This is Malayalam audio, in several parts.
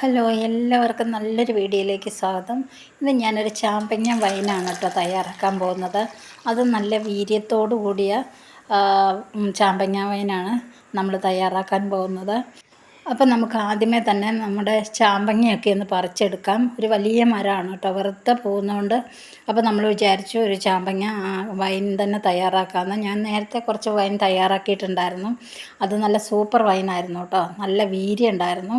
ഹലോ എല്ലാവർക്കും നല്ലൊരു വീഡിയോയിലേക്ക് സ്വാഗതം. ഇന്ന് ഞാനൊരു ചാമ്പങ്ങ വൈനാണ് കേട്ടോ തയ്യാറാക്കാൻ പോകുന്നത്. അത് നല്ല വീര്യത്തോടു കൂടിയ ചാമ്പങ്ങ വൈനാണ് നമ്മൾ തയ്യാറാക്കാൻ പോകുന്നത്. അപ്പം നമുക്ക് ആദ്യമേ തന്നെ നമ്മുടെ ചാമ്പങ്ങയൊക്കെ ഒന്ന് പറിച്ചെടുക്കാം. ഒരു വലിയ മരമാണ് കേട്ടോ വെറുതെ പോകുന്നതുകൊണ്ട്. അപ്പോൾ നമ്മൾ വിചാരിച്ചു ഒരു ചാമ്പങ്ങ വൈൻ തന്നെ തയ്യാറാക്കാമെന്ന്. ഞാൻ നേരത്തെ കുറച്ച് വൈൻ തയ്യാറാക്കിയിട്ടുണ്ടായിരുന്നു. അത് നല്ല സൂപ്പർ വൈനായിരുന്നു കേട്ടോ നല്ല വീര്യം ഉണ്ടായിരുന്നു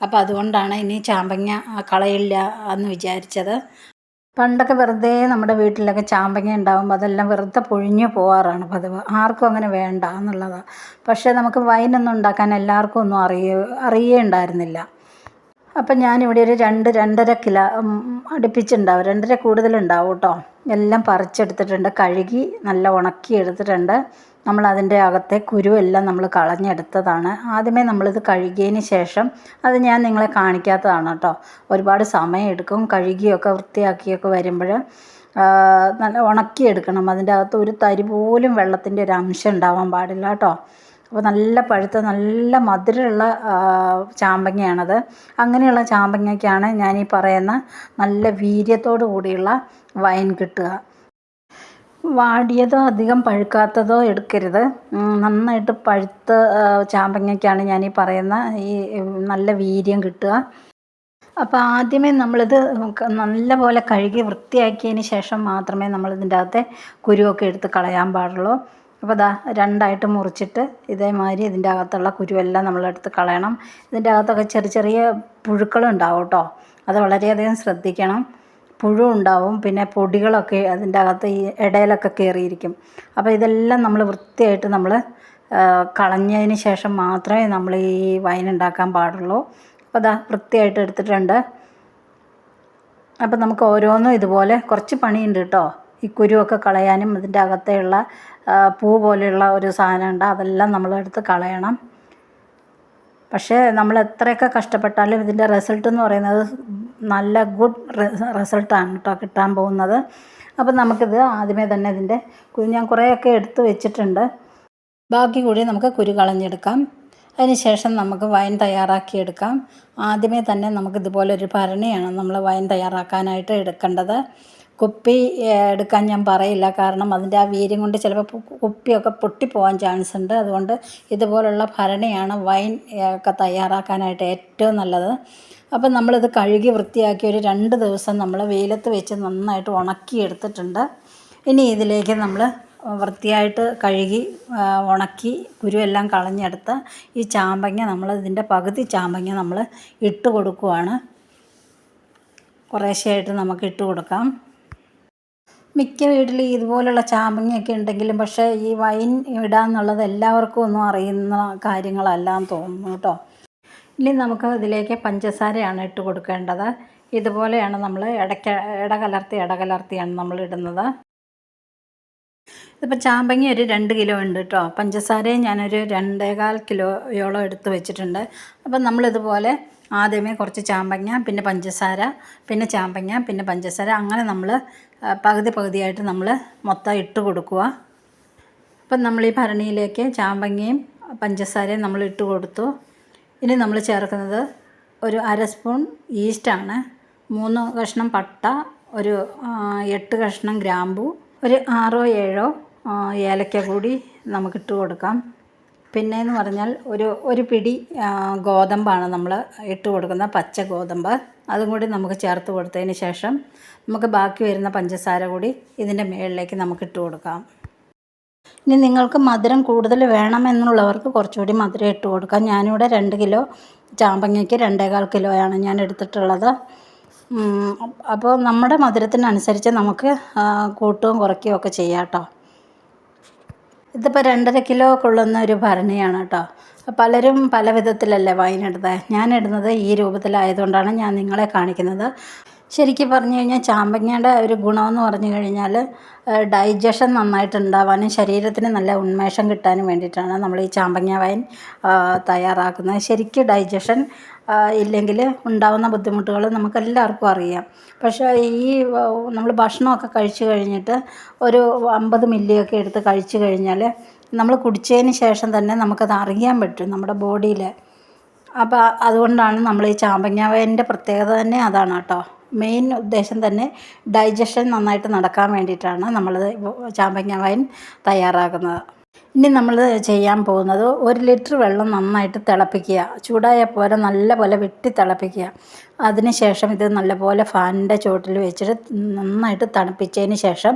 അപ്പോൾ അതുകൊണ്ടാണ് ഇനി ചാമ്പങ്ങ കളയില്ല എന്ന് വിചാരിച്ചത്. പണ്ടൊക്കെ വെറുതെ നമ്മുടെ വീട്ടിലൊക്കെ ചാമ്പങ്ങ ഉണ്ടാകുമ്പോൾ അതെല്ലാം വെറുതെ പൊഴിഞ്ഞു പോകാറാണ് പതിവ്. ആർക്കും അങ്ങനെ വേണ്ട എന്നുള്ളതാണ് പക്ഷേ നമുക്ക് വൈനൊന്നും ഉണ്ടാക്കാൻ എല്ലാവർക്കും ഒന്നും അറിയ അറിയേ ഉണ്ടായിരുന്നില്ല അപ്പം ഞാനിവിടെ ഒരു രണ്ട് രണ്ടര കിലോ അടുപ്പിച്ചിട്ടുണ്ടാവും രണ്ടര കൂടുതലുണ്ടാവും കേട്ടോ എല്ലാം പറിച്ചെടുത്തിട്ടുണ്ട്. കഴുകി നല്ല ഉണക്കി എടുത്തിട്ടുണ്ട്. നമ്മൾ അതിന്റെ അകത്തെ കുരുവെല്ലാം നമ്മൾ കളഞ്ഞെടുത്തതാണ്. ആദ്യമേ നമ്മളിത് കഴുകിയതിന് ശേഷം അത് ഞാൻ നിങ്ങളെ കാണിക്കാത്തതാണ് കേട്ടോ ഒരുപാട് സമയം എടുക്കും കഴുകിയൊക്കെ വൃത്തിയാക്കിയൊക്കെ വരുമ്പോൾ നല്ല ഉണക്കിയെടുക്കണം. അതിന്റെ അകത്ത് ഒരു തരി പോലും വെള്ളത്തിന്റെ ഒരു അംശം ഉണ്ടാവാൻ പാടില്ല കേട്ടോ അപ്പോൾ നല്ല പഴുത്ത നല്ല മധുരമുള്ള ചാമ്പങ്ങയാണത്. അങ്ങനെയുള്ള ചാമ്പങ്ങയ്ക്കാണ് ഞാൻ ഈ പറയുന്ന നല്ല വീര്യത്തോടു കൂടിയുള്ള വൈൻ കിട്ടുക. വാടിയതോ അധികം പഴുക്കാത്തതോ എടുക്കരുത്. നന്നായിട്ട് പഴുത്ത ചാമ്പങ്ങയ്ക്കാണ് ഞാൻ ഈ പറയുന്ന ഈ നല്ല വീര്യം കിട്ടുക. അപ്പോൾ ആദ്യമേ നമ്മളിത് നല്ല നല്ലപോലെ കഴുകി വൃത്തിയാക്കിയതിന് ശേഷം മാത്രമേ നമ്മളിതിന്റെ അകത്തെ കുരുവൊക്കെ എടുത്ത് കളയാൻ പാടുള്ളൂ. അപ്പോൾ ദാ രണ്ടായിട്ട് മുറിച്ചിട്ട് ഇതേമാതിരി ഇതിന്റെ അകത്തുള്ള കുരുവെല്ലാം നമ്മളെടുത്ത് കളയണം. ഇതിന്റെ അകത്തൊക്കെ ചെറിയ ചെറിയ പുഴുക്കളുണ്ടാവും കേട്ടോ. അത് വളരെയധികം ശ്രദ്ധിക്കണം. പുഴു ഉണ്ടാവും പിന്നെ പൊടികളൊക്കെ അതിന്റെ അകത്ത് ഈ ഇടയിലൊക്കെ കയറിയിരിക്കും. അപ്പോൾ ഇതെല്ലാം നമ്മൾ വൃത്തിയായിട്ട് നമ്മൾ കളഞ്ഞതിന് ശേഷം മാത്രമേ നമ്മൾ ഈ വൈൻ ഉണ്ടാക്കാൻ പാടുള്ളൂ. അപ്പോൾ അതാ വൃത്തിയായിട്ട് എടുത്തിട്ടുണ്ട്. അപ്പോൾ നമുക്ക് ഓരോന്നും ഇതുപോലെ കുറച്ച് പണിയുണ്ട് കേട്ടോ. ഈ കുരുവൊക്കെ കളയാനും ഇതിന്റെ അകത്തെയുള്ള പൂ പോലെയുള്ള ഒരു സാധനമുണ്ട് അതെല്ലാം നമ്മളെടുത്ത് കളയണം. പക്ഷേ നമ്മൾ എത്രയൊക്കെ കഷ്ടപ്പെട്ടാലും ഇതിന്റെ റിസൾട്ട് എന്ന് പറയുന്നത് നല്ല ഗുഡ് റിസൾട്ടാണ് കേട്ടോ കിട്ടാൻ പോകുന്നത്. അപ്പം നമുക്കിത് ആദ്യമേ തന്നെ ഇതിന്റെ ഞാൻ കുറേയൊക്കെ എടുത്ത് വെച്ചിട്ടുണ്ട്. ബാക്കി കൂടി നമുക്ക് കുരു കളഞ്ഞെടുക്കാം. അതിന് ശേഷം നമുക്ക് വൈൻ തയ്യാറാക്കിയെടുക്കാം. ആദ്യമേ തന്നെ നമുക്ക് ഒരു ഭരണിയാണ് നമ്മൾ വൈൻ തയ്യാറാക്കാനായിട്ട് എടുക്കേണ്ടത്. കുപ്പി എടുക്കാൻ ഞാൻ പറയില്ല. കാരണം അതിന്റെ ആ വീര്യം കൊണ്ട് ചിലപ്പോൾ കുപ്പിയൊക്കെ പൊട്ടിപ്പോകാൻ ചാൻസ് ഉണ്ട്. അതുകൊണ്ട് ഇതുപോലുള്ള ഭരണിയാണ് വൈൻ ഒക്കെ തയ്യാറാക്കാനായിട്ട് ഏറ്റവും നല്ലത്. അപ്പം നമ്മളിത് കഴുകി വൃത്തിയാക്കി ഒരു രണ്ട് ദിവസം നമ്മൾ വെയിലത്ത് വെച്ച് നന്നായിട്ട് ഉണക്കിയെടുത്തിട്ടുണ്ട്. ഇനി ഇതിലേക്ക് നമ്മൾ വൃത്തിയായിട്ട് കഴുകി ഉണക്കി കുരുവെല്ലാം കളഞ്ഞെടുത്ത് ഈ ചാമ്പങ്ങ നമ്മൾ ഇതിന്റെ പകുതി ചാമ്പങ്ങ നമ്മൾ ഇട്ട് കൊടുക്കുവാണ്. കുറേശ്ശെയായിട്ട് നമുക്ക് ഇട്ട് കൊടുക്കാം. മിക്ക വീട്ടിലും ഇതുപോലുള്ള ചാമ്പങ്ങയൊക്കെ ഉണ്ടെങ്കിലും പക്ഷേ ഈ വൈൻ ഇടാന്നുള്ളത് എല്ലാവർക്കും ഒന്നും അറിയുന്ന കാര്യങ്ങളല്ല എന്ന് തോന്നുന്നു കേട്ടോ. ഇനി നമുക്ക് ഇതിലേക്ക് പഞ്ചസാരയാണ് ഇട്ട് കൊടുക്കേണ്ടത്. ഇതുപോലെയാണ് നമ്മൾ ഇടയ്ക്ക് ഇടകലർത്തി ഇടകലർത്തിയാണ് നമ്മൾ ഇടുന്നത്. ഇതിപ്പോൾ ചാമ്പങ്ങ ഒരു രണ്ട് കിലോ ഉണ്ട് കേട്ടോ പഞ്ചസാരയും ഞാനൊരു രണ്ടേകാൽ കിലോയോളം എടുത്ത് വെച്ചിട്ടുണ്ട്. അപ്പം നമ്മളിതുപോലെ ആദ്യമേ കുറച്ച് ചാമ്പങ്ങ പിന്നെ പഞ്ചസാര പിന്നെ ചാമ്പങ്ങ പിന്നെ പഞ്ചസാര. അങ്ങനെ നമ്മൾ പകുതി പകുതിയായിട്ട് നമ്മൾ മൊത്തം ഇട്ട് കൊടുക്കുക അപ്പം നമ്മൾ ഈ ഭരണിയിലേക്ക് ചാമ്പങ്ങയും പഞ്ചസാരയും നമ്മൾ ഇട്ട് കൊടുത്തു. ഇനി നമ്മൾ ചേർക്കുന്നത് ഒരു അര സ്പൂൺ ഈസ്റ്റാണ്. മൂന്ന് കഷ്ണം പട്ട ഒരു എട്ട് കഷ്ണം ഗ്രാമ്പു ഒരു ആറോ ഏഴോ ഏലക്ക കൂടി നമുക്കിട്ട് കൊടുക്കാം. പിന്നെയെന്ന് പറഞ്ഞാൽ ഒരു ഒരു പിടി ഗോതമ്പാണ് നമ്മൾ ഇട്ട് കൊടുക്കുന്ന പച്ച ഗോതമ്പ്. അതും കൂടി നമുക്ക് ചേർത്ത് കൊടുത്തതിന് ശേഷം നമുക്ക് ബാക്കി വരുന്ന പഞ്ചസാര കൂടി ഇതിന്റെ മുകളിലേക്ക് നമുക്ക് ഇട്ട് കൊടുക്കാം. ഇനി നിങ്ങൾക്ക് മധുരം കൂടുതൽ വേണമെന്നുള്ളവർക്ക് കുറച്ചുകൂടി മധുരം ഇട്ട് കൊടുക്കാം. ഞാനിവിടെ രണ്ട് കിലോ ചാമ്പങ്ങയ്ക്ക് രണ്ടേകാൽ കിലോയാണ് ഞാൻ എടുത്തിട്ടുള്ളത്. അപ്പോൾ നമ്മുടെ മധുരത്തിനനുസരിച്ച് നമുക്ക് കൂട്ടുകയും കുറയ്ക്കുകയും ഒക്കെ ചെയ്യാം കേട്ടോ. ഇതിപ്പോൾ രണ്ടര കിലോ കൊള്ളുന്ന ഒരു ഭരണിയാണ് കേട്ടോ. പലരും പല വിധത്തിലല്ലേ ഞാൻ ഇടുന്നത് ഈ രൂപത്തിലായതുകൊണ്ടാണ് ഞാൻ നിങ്ങളെ കാണിക്കുന്നത്. ശരിക്കും പറഞ്ഞു കഴിഞ്ഞാൽ ചാമ്പങ്ങയുടെ ഒരു ഗുണമെന്ന് പറഞ്ഞു കഴിഞ്ഞാൽ ഡൈജഷൻ നന്നായിട്ട് ഉണ്ടാവാനും ശരീരത്തിന് നല്ല ഉന്മേഷം കിട്ടാനും വേണ്ടിയിട്ടാണ് നമ്മൾ ഈ ചാമ്പങ്ങ വൈൻ തയ്യാറാക്കുന്നത്. ശരിക്കും ഡൈജഷൻ ഇല്ലെങ്കിൽ ഉണ്ടാകുന്ന ബുദ്ധിമുട്ടുകൾ നമുക്കെല്ലാവർക്കും അറിയാം. പക്ഷേ ഈ നമ്മൾ ഭക്ഷണമൊക്കെ കഴിച്ചു കഴിഞ്ഞിട്ട് ഒരു അമ്പത് മില്ലിയൊക്കെ എടുത്ത് കഴിച്ചു കഴിഞ്ഞാൽ നമ്മൾ കുടിച്ചതിന് ശേഷം തന്നെ നമുക്കത് അറിയാൻ പറ്റും നമ്മുടെ ബോഡിയിൽ അപ്പോൾ അതുകൊണ്ടാണ് നമ്മൾ ഈ ചാമ്പങ്ങാവേന്റെ പ്രത്യേകത തന്നെ അതാണ് കേട്ടോ. മെയിൻ ഉദ്ദേശം തന്നെ ഡൈജഷൻ നന്നായിട്ട് നടക്കാൻ വേണ്ടിയിട്ടാണ് നമ്മൾ ചാമ്പങ്ങാവയൻ തയ്യാറാക്കുന്നത്. ഇനി നമ്മൾ ചെയ്യാൻ പോകുന്നത് ഒരു ലിറ്റർ വെള്ളം നന്നായിട്ട് തിളപ്പിക്കുക. ചൂടായ പോലെ നല്ല പോലെ വെട്ടി തിളപ്പിക്കുക. അതിനുശേഷം ഇത് നല്ലപോലെ ഫാനിന്റെ ചുവട്ടിൽ വെച്ചിട്ട് നന്നായിട്ട് തണുപ്പിച്ചതിന് ശേഷം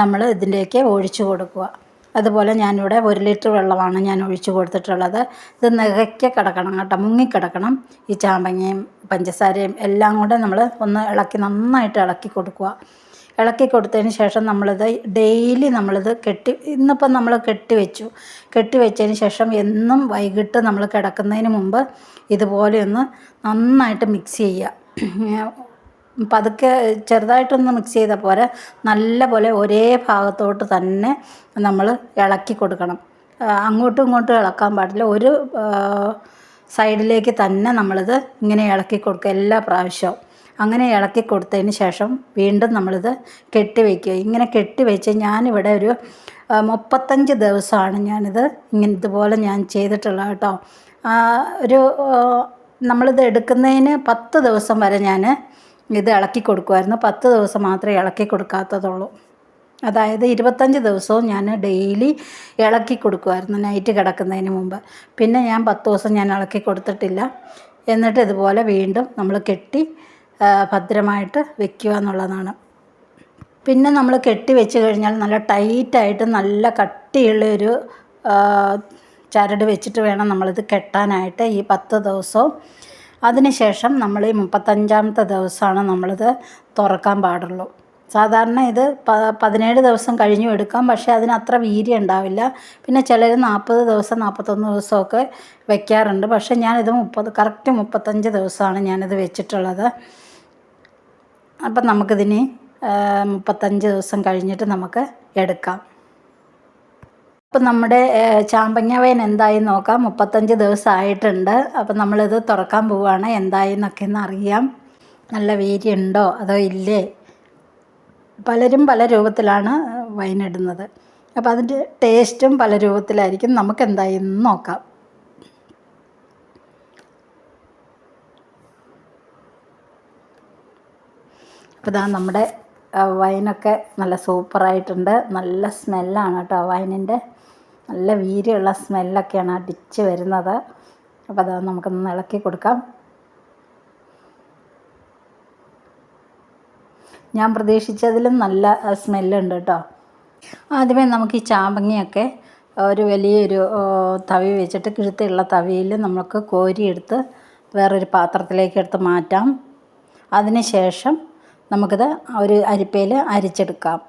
നമ്മൾ ഇതിലേക്ക് ഒഴിച്ചു കൊടുക്കുക. അതുപോലെ ഞാനിവിടെ ഒരു ലിറ്റർ വെള്ളമാണ് ഞാൻ ഒഴിച്ചു കൊടുത്തിട്ടുള്ളത്. ഇത് നികയ്ക്ക് കിടക്കണം കേട്ടോ. മുങ്ങിക്കിടക്കണം ഈ ചാമ്പങ്ങയും പഞ്ചസാരയും എല്ലാം കൂടെ നമ്മൾ ഒന്ന് ഇളക്കി നന്നായിട്ട് ഇളക്കി കൊടുക്കുക. ഇളക്കി കൊടുത്തതിന് ശേഷം നമ്മളിത് ഡെയിലി നമ്മളിത് കെട്ടി ഇന്നിപ്പം നമ്മൾ കെട്ടി വെച്ചു. കെട്ടി വെച്ചതിന് ശേഷം എന്നും വൈകിട്ട് നമ്മൾ കിടക്കുന്നതിന് മുമ്പ് ഇതുപോലെ ഒന്ന് നന്നായിട്ട് മിക്സ് ചെയ്യുക. പതുക്കെ ചെറുതായിട്ടൊന്ന് മിക്സ് ചെയ്ത പോലെ നല്ല പോലെ ഒരേ ഭാഗത്തോട്ട് തന്നെ നമ്മൾ ഇളക്കി കൊടുക്കണം. അങ്ങോട്ടും ഇങ്ങോട്ടും ഇളക്കാൻ പാടില്ല. ഒരു സൈഡിലേക്ക് തന്നെ നമ്മളിത് ഇങ്ങനെ ഇളക്കി കൊടുക്കുക എല്ലാ പ്രാവശ്യവും. അങ്ങനെ ഇളക്കി കൊടുത്തതിന് ശേഷം വീണ്ടും നമ്മളിത് കെട്ടിവെക്കുക ഇങ്ങനെ കെട്ടിവെച്ച് ഞാനിവിടെ ഒരു മുപ്പത്തഞ്ച് ദിവസമാണ് ഞാനിത് ഇങ്ങനെ ഇതുപോലെ ഞാൻ ചെയ്തിട്ടുള്ളത് കേട്ടോ. ഒരു നമ്മളിത് എടുക്കുന്നതിന് പത്ത് ദിവസം വരെ ഞാൻ ഇത് ഇളക്കി കൊടുക്കുമായിരുന്നു. പത്ത് ദിവസം മാത്രമേ ഇളക്കി കൊടുക്കാത്തതുള്ളൂ. അതായത് ഇരുപത്തഞ്ച് ദിവസവും ഞാൻ ഡെയിലി ഇളക്കി കൊടുക്കുമായിരുന്നു നൈറ്റ് കിടക്കുന്നതിന് മുമ്പ്. പിന്നെ ഞാൻ പത്ത് ദിവസം ഞാൻ ഇളക്കി കൊടുത്തിട്ടില്ല. എന്നിട്ട് ഇതുപോലെ വീണ്ടും നമ്മൾ കെട്ടി ഭദ്രമായിട്ട് വെക്കുക എന്നുള്ളതാണ്. പിന്നെ നമ്മൾ കെട്ടി വെച്ച് കഴിഞ്ഞാൽ നല്ല ടൈറ്റായിട്ട് നല്ല കട്ടിയുള്ള ഒരു ചരട് വെച്ചിട്ട് വേണം നമ്മളിത് കെട്ടാനായിട്ട് ഈ പത്ത് ദിവസവും. അതിനുശേഷം നമ്മൾ ഈ മുപ്പത്തഞ്ചാമത്തെ ദിവസമാണ് നമ്മളിത് തുറക്കാൻ പാടുള്ളൂ. സാധാരണ ഇത് പ പതിനേഴ് ദിവസം കഴിഞ്ഞു എടുക്കാം പക്ഷേ അതിന് അത്ര വീര്യം ഉണ്ടാവില്ല. പിന്നെ ചിലർ നാൽപ്പത് ദിവസം നാൽപ്പത്തൊന്ന് ദിവസമൊക്കെ വെക്കാറുണ്ട്. പക്ഷേ ഞാനിത് മുപ്പത് കറക്റ്റ് മുപ്പത്തഞ്ച് ദിവസമാണ് ഞാനിത് വെച്ചിട്ടുള്ളത്. അപ്പം നമുക്കിതിന് മുപ്പത്തഞ്ച് ദിവസം കഴിഞ്ഞിട്ട് നമുക്ക് എടുക്കാം. അപ്പം നമ്മുടെ ചാമ്പങ്ങ വയൻ എന്തായി നോക്കാം. മുപ്പത്തഞ്ച് ദിവസം ആയിട്ടുണ്ട്. അപ്പം നമ്മളിത് തുറക്കാൻ പോവുകയാണ് എന്തായി എന്നൊക്കെ ഒന്ന് അറിയാം. നല്ല വീര്യമുണ്ടോ അതോ ഇല്ലേ? പലരും പല രൂപത്തിലാണ് വൈനിടുന്നത് അപ്പോൾ അതിന്റെ ടേസ്റ്റും പല രൂപത്തിലായിരിക്കും. നമുക്ക് എന്തായി നോക്കാം. അപ്പോൾ ഇതാ നമ്മുടെ വൈനൊക്കെ നല്ല സൂപ്പറായിട്ടുണ്ട്. നല്ല സ്മെല്ലാണ് കേട്ടോ വൈനിന്റെ. നല്ല വീര്യമുള്ള സ്മെല്ലൊക്കെയാണ് അടിച്ച് വരുന്നത്. അപ്പോൾ അതാ നമുക്കൊന്ന് ഇളക്കി കൊടുക്കാം. ഞാൻ പ്രതീക്ഷിച്ചതിലും നല്ല സ്മെല്ലുണ്ട് കേട്ടോ. ആദ്യമേ നമുക്ക് ഈ ചാമ്പങ്ങയൊക്കെ ഒരു വലിയൊരു തവി വെച്ചിട്ട് കിഴുത്തുള്ള തവിയിൽ നമുക്ക് കോരിയെടുത്ത് വേറൊരു പാത്രത്തിലേക്ക് എടുത്ത് മാറ്റാം. അതിന് ശേഷം നമുക്കിത് ഒരു അരിപ്പയിൽ അരിച്ചെടുക്കാം.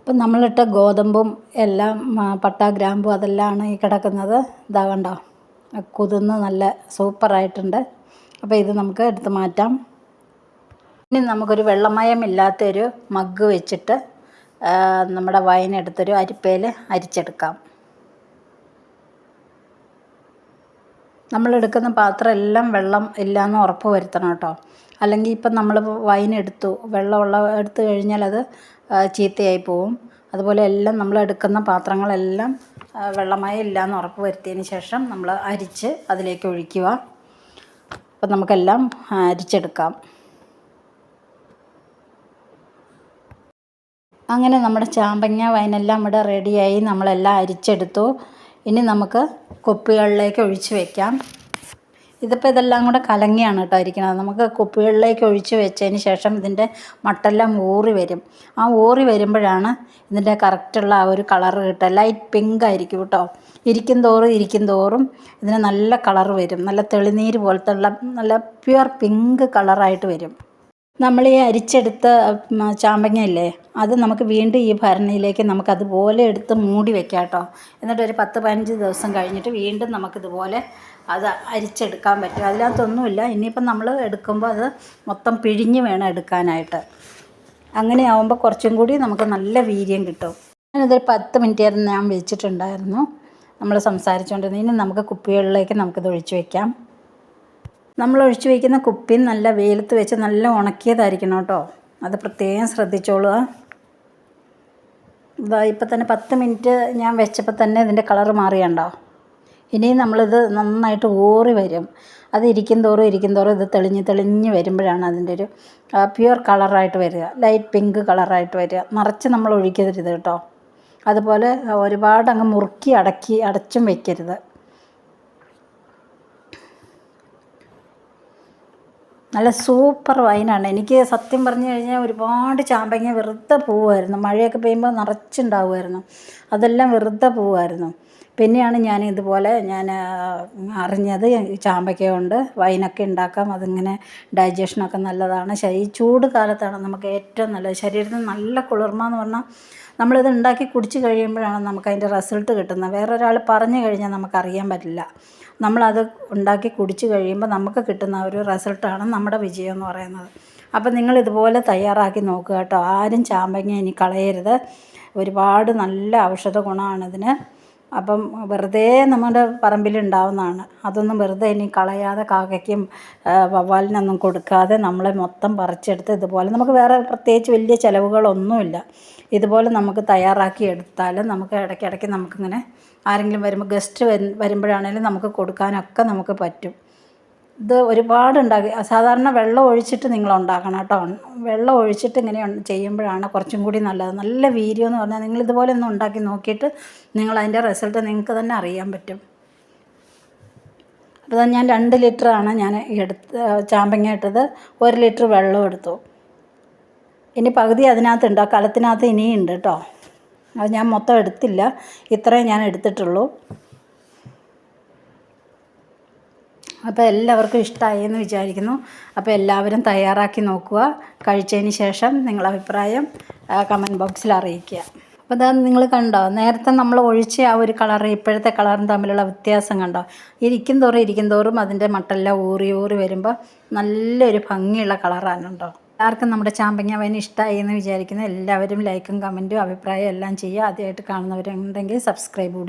ഇപ്പം നമ്മളിട്ട ഗോതമ്പും എല്ലാം പട്ട ഗ്രാമ്പും അതെല്ലാമാണ് ഈ കിടക്കുന്നത്. ഇതാ കണ്ടോ കുതിർന്ന് നല്ല സൂപ്പറായിട്ടുണ്ട്. അപ്പോൾ ഇത് നമുക്ക് എടുത്ത് മാറ്റാം. ഇനി നമുക്കൊരു വെള്ളമയമില്ലാത്തൊരു മഗ്ഗ് വെച്ചിട്ട് നമ്മുടെ വൈൻ എടുത്തൊരു അരിപ്പയിൽ അരിച്ചെടുക്കാം. നമ്മളെടുക്കുന്ന പാത്രം എല്ലാം വെള്ളം ഇല്ലയെന്ന് ഉറപ്പ് വരുത്തണം കേട്ടോ. അല്ലെങ്കിൽ ഇപ്പം നമ്മൾ വൈൻ എടുത്തു വെള്ളമുള്ള എടുത്തു കഴിഞ്ഞാൽ അത് ചീത്തയായി പോവും അതുപോലെ എല്ലാം നമ്മൾ എടുക്കുന്ന പാത്രങ്ങളെല്ലാം വെള്ളമയം ഇല്ലയെന്ന് ഉറപ്പ് വരുത്തിയതിന് ശേഷം നമ്മൾ അരിച്ച് അതിലേക്ക് ഒഴിക്കുക. അപ്പം നമുക്കെല്ലാം അരിച്ചെടുക്കാം. അങ്ങനെ നമ്മുടെ ചാമ്പങ്ങ വൈനെല്ലാം ഇവിടെ റെഡിയായി നമ്മളെല്ലാം അരിച്ചെടുത്തു. ഇനി നമുക്ക് കുപ്പികളിലേക്ക് ഒഴിച്ച് വെക്കാം. ഇതിപ്പോൾ ഇതെല്ലാം കൂടെ കലങ്ങിയാണ് കേട്ടോ ഇരിക്കുന്നത്. നമുക്ക് കുപ്പികളിലേക്ക് ഒഴിച്ച് വെച്ചതിന് ശേഷം ഇതിന്റെ മട്ടെല്ലാം ഊറി വരും. ആ ഊറി വരുമ്പോഴാണ് ഇതിന്റെ കറക്റ്റുള്ള ആ ഒരു കളറ് കിട്ടുക. ലൈറ്റ് പിങ്ക് ആയിരിക്കും കേട്ടോ. ഇരിക്കും തോറും ഇരിക്കും തോറും ഇതിന് നല്ല കളറ് വരും. നല്ല തെളിനീര് പോലത്തെ ഉള്ള നല്ല പ്യുവർ പിങ്ക് കളറായിട്ട് വരും. നമ്മൾ ഈ അരിച്ചെടുത്ത ചാമ്പങ്ങയല്ലേ അത് നമുക്ക് വീണ്ടും ഈ ഭരണിയിലേക്ക് നമുക്ക് അതുപോലെ എടുത്ത് മൂടി വെക്കാം കേട്ടോ എന്നിട്ട് ഒരു പത്ത് പതിനഞ്ച് ദിവസം കഴിഞ്ഞിട്ട് വീണ്ടും നമുക്കിതുപോലെ അത് അരിച്ചെടുക്കാൻ പറ്റും. അതിനകത്തൊന്നുമില്ല. ഇനിയിപ്പം നമ്മൾ എടുക്കുമ്പോൾ അത് മൊത്തം പിഴിഞ്ഞ് വേണം എടുക്കാനായിട്ട്. അങ്ങനെ ആവുമ്പോൾ കുറച്ചും കൂടി നമുക്ക് നല്ല വീര്യം കിട്ടും. ഞാനിതൊരു പത്ത് മിനിറ്റ് നേരം ഞാൻ വെച്ചിട്ടുണ്ടായിരുന്നു. നമ്മൾ സംസാരിച്ചുകൊണ്ടിരുന്നത്. ഇനി നമുക്ക് കുപ്പികളിലേക്ക് നമുക്കിത് ഒഴിച്ചു വയ്ക്കാം നമ്മൾ ഒഴിച്ചു വയ്ക്കുന്ന കുപ്പി നല്ല വെയിലത്ത് വെച്ച് നല്ല ഉണക്കിയതായിരിക്കണം കേട്ടോ. അത് പ്രത്യേകം ശ്രദ്ധിച്ചോളുക ഇതാ ഇപ്പം തന്നെ പത്ത് മിനിറ്റ് ഞാൻ വെച്ചപ്പോൾ തന്നെ ഇതിന്റെ കളർ മാറിയണ്ടോ? ഇനിയും നമ്മളിത് നന്നായിട്ട് ഊറി വരും. അത് ഇരിക്കും തോറും ഇരിക്കും തോറും ഇത് തെളിഞ്ഞ് തെളിഞ്ഞ് വരുമ്പോഴാണ് അതിന്റെ ഒരു പ്യുവർ കളറായിട്ട് വരിക. ലൈറ്റ് പിങ്ക് കളറായിട്ട് വരിക. നിറച്ച് നമ്മൾ ഒഴിക്കരുത് കേട്ടോ. അതുപോലെ ഒരുപാട് അങ്ങ് മുറുക്കി അടക്കി അടച്ചും വെക്കരുത്. നല്ല സൂപ്പർ വൈനാണ്. എനിക്ക് സത്യം പറഞ്ഞു കഴിഞ്ഞാൽ ഒരുപാട് ചാമ്പങ്ങ വെറുതെ പോവുമായിരുന്നു. മഴയൊക്കെ പെയ്യുമ്പോൾ നിറച്ചുണ്ടാവുമായിരുന്നു. അതെല്ലാം വെറുതെ പോവുമായിരുന്നു. പിന്നെയാണ് ഞാൻ ഇതുപോലെ ഞാൻ അറിഞ്ഞത് ചാമ്പയ്ക്ക കൊണ്ട് വൈനൊക്കെ ഉണ്ടാക്കാം അതിങ്ങനെ ഡൈജഷനൊക്കെ നല്ലതാണ്. ഈ ചൂട് കാലത്താണ് നമുക്ക് ഏറ്റവും നല്ലത്. ശരീരത്തിന് നല്ല കുളിർമ എന്ന് പറഞ്ഞാൽ നമ്മളിത് ഉണ്ടാക്കി കുടിച്ച് കഴിയുമ്പോഴാണ് നമുക്ക് അതിന്റെ റിസൾട്ട് കിട്ടുന്നത്. വേറൊരാൾ പറഞ്ഞു കഴിഞ്ഞാൽ നമുക്കറിയാൻ പറ്റില്ല. നമ്മളത് ഉണ്ടാക്കി കുടിച്ച് കഴിയുമ്പോൾ നമുക്ക് കിട്ടുന്ന ഒരു റിസൾട്ടാണ് നമ്മുടെ വിജയം എന്ന് പറയുന്നത്. അപ്പം നിങ്ങൾ ഇതുപോലെ തയ്യാറാക്കി നോക്കുക കേട്ടോ. ആരും ചാമ്പങ്ങ ഇനി കളയരുത്. ഒരുപാട് നല്ല ഔഷധ ഗുണമാണ് ഇതിന്. അപ്പം വെറുതെ നമ്മുടെ പറമ്പിലുണ്ടാവുന്നതാണ്. അതൊന്നും വെറുതെ ഇനി കളയാതെ കാക്കയ്ക്കും വവ്വാലിനൊന്നും കൊടുക്കാതെ നമ്മളെ മൊത്തം പറിച്ചെടുത്ത് ഇതുപോലെ നമുക്ക് വേറെ പ്രത്യേകിച്ച് വലിയ ചിലവുകളൊന്നുമില്ല. ഇതുപോലെ നമുക്ക് തയ്യാറാക്കി എടുത്താൽ നമുക്ക് ഇടയ്ക്കിടയ്ക്ക് നമുക്കിങ്ങനെ ആരെങ്കിലും വരുമ്പോൾ ഗസ്റ്റ് വരുമ്പോഴാണെങ്കിലും നമുക്ക് കൊടുക്കാനൊക്കെ നമുക്ക് പറ്റും. ഇത് ഒരുപാട് ഉണ്ടാക്കി സാധാരണ വെള്ളം ഒഴിച്ചിട്ട് നിങ്ങൾ ഉണ്ടാക്കണം കേട്ടോ. വെള്ളം ഒഴിച്ചിട്ട് ഇങ്ങനെ ചെയ്യുമ്പോഴാണ് കുറച്ചും കൂടി നല്ലത്. നല്ല വീര്യം എന്ന് പറഞ്ഞാൽ നിങ്ങൾ ഇതുപോലെ ഒന്ന് ഉണ്ടാക്കി നോക്കിയിട്ട് നിങ്ങൾ അതിന്റെ റിസൾട്ട് നിങ്ങൾക്ക് തന്നെ അറിയാൻ പറ്റും. അപ്പോൾ ഞാൻ രണ്ട് ലിറ്ററാണ് ഞാൻ എടുത്ത് ചാമ്പങ്ങ ഇട്ടത്. ഒരു ലിറ്റർ വെള്ളം എടുത്തു. ഇനി പകുതി അതിനകത്തുണ്ട് ആ കലത്തിനകത്ത് ഇനിയും ഉണ്ട് കേട്ടോ. അത് ഞാൻ മൊത്തം എടുത്തില്ല. ഇത്രയും ഞാൻ എടുത്തിട്ടുള്ളൂ. അപ്പോൾ എല്ലാവർക്കും ഇഷ്ടമായി എന്ന് വിചാരിക്കുന്നു. അപ്പോൾ എല്ലാവരും തയ്യാറാക്കി നോക്കുക. കഴിച്ചതിന് ശേഷം നിങ്ങളുടെ അഭിപ്രായം കമന്റ് ബോക്സിൽ അറിയിക്കുക. അപ്പോൾ ഇതാ നിങ്ങൾ കണ്ടോ നേരത്തെ നമ്മൾ ഒഴിച്ച ആ ഒരു കളർ ഇപ്പോഴത്തെ കളറും തമ്മിലുള്ള വ്യത്യാസം കണ്ടോ? ഇരിക്കും തോറും ഇരിക്കും തോറും അതിന്റെ മട്ടെല്ലാം ഊറി ഊറി വരുമ്പോൾ നല്ലൊരു ഭംഗിയുള്ള കളറാണ് കേട്ടോ എല്ലാവർക്കും നമ്മുടെ ചാമ്പങ്ങ വൈൻ ഇഷ്ടമായി എന്ന് വിചാരിക്കുന്നു. എല്ലാവരും ലൈക്കും കമന്റും അഭിപ്രായം എല്ലാം ചെയ്യുക. ആദ്യമായിട്ട് കാണുന്നവരുണ്ടെങ്കിൽ സബ്സ്ക്രൈബ് കൂടി